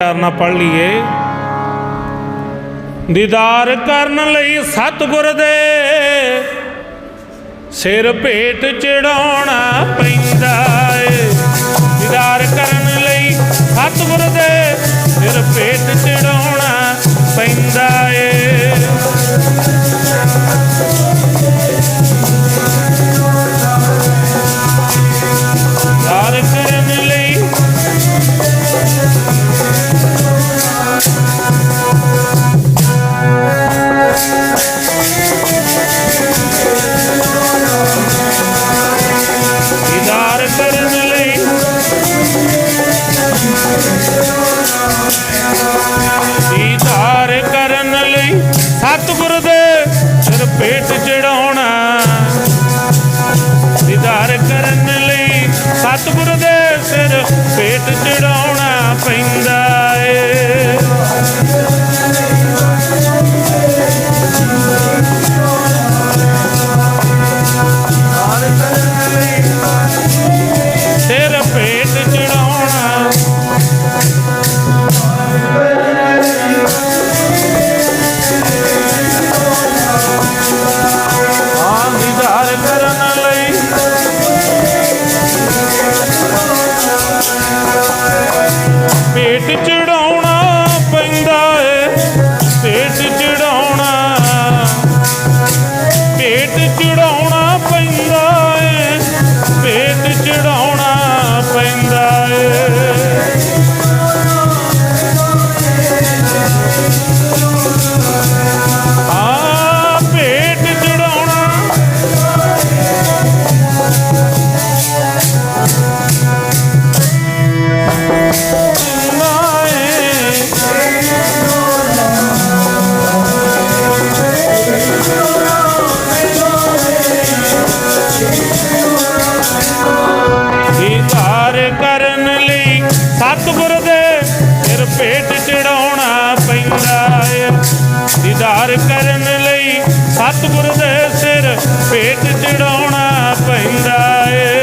ਪਿਆਰ ਨਾਲ ਪੜ ਲਈਏ। ਦੀਦਾਰ ਕਰਨ ਲਈ ਸਤਿਗੁਰ ਦੇ ਸਿਰ ਭੇਟ ਚੜਾਉਣਾ ਪੈਂਦਾ ਏ। ਦੀਦਾਰ ਕਰਨ ਲਈ ਸਤਿਗੁਰ ਦੇ ਸਤਿਗੁਰ ਦੇ ਸਿਰ ਪੇਟ ਚੜਾਉਣਾ ਦੀਦਾਰ ਕਰਨ ਲਈ ਸਤਿਗੁਰ ਦੇ ਸਿਰ ਪੇਟ ਚੜਾਉਣਾ ਪੈਂਦਾ। ਭੇਟ ਚੜਾਉਣਾ ਪੈਂਦਾ ਏ। ਦੀਦਾਰ ਕਰਨ ਲਈ ਸਤਿਗੁਰ ਦੇ ਸਿਰ ਭੇਟ ਚੜਾਉਣਾ ਪੈਂਦਾ ਏ।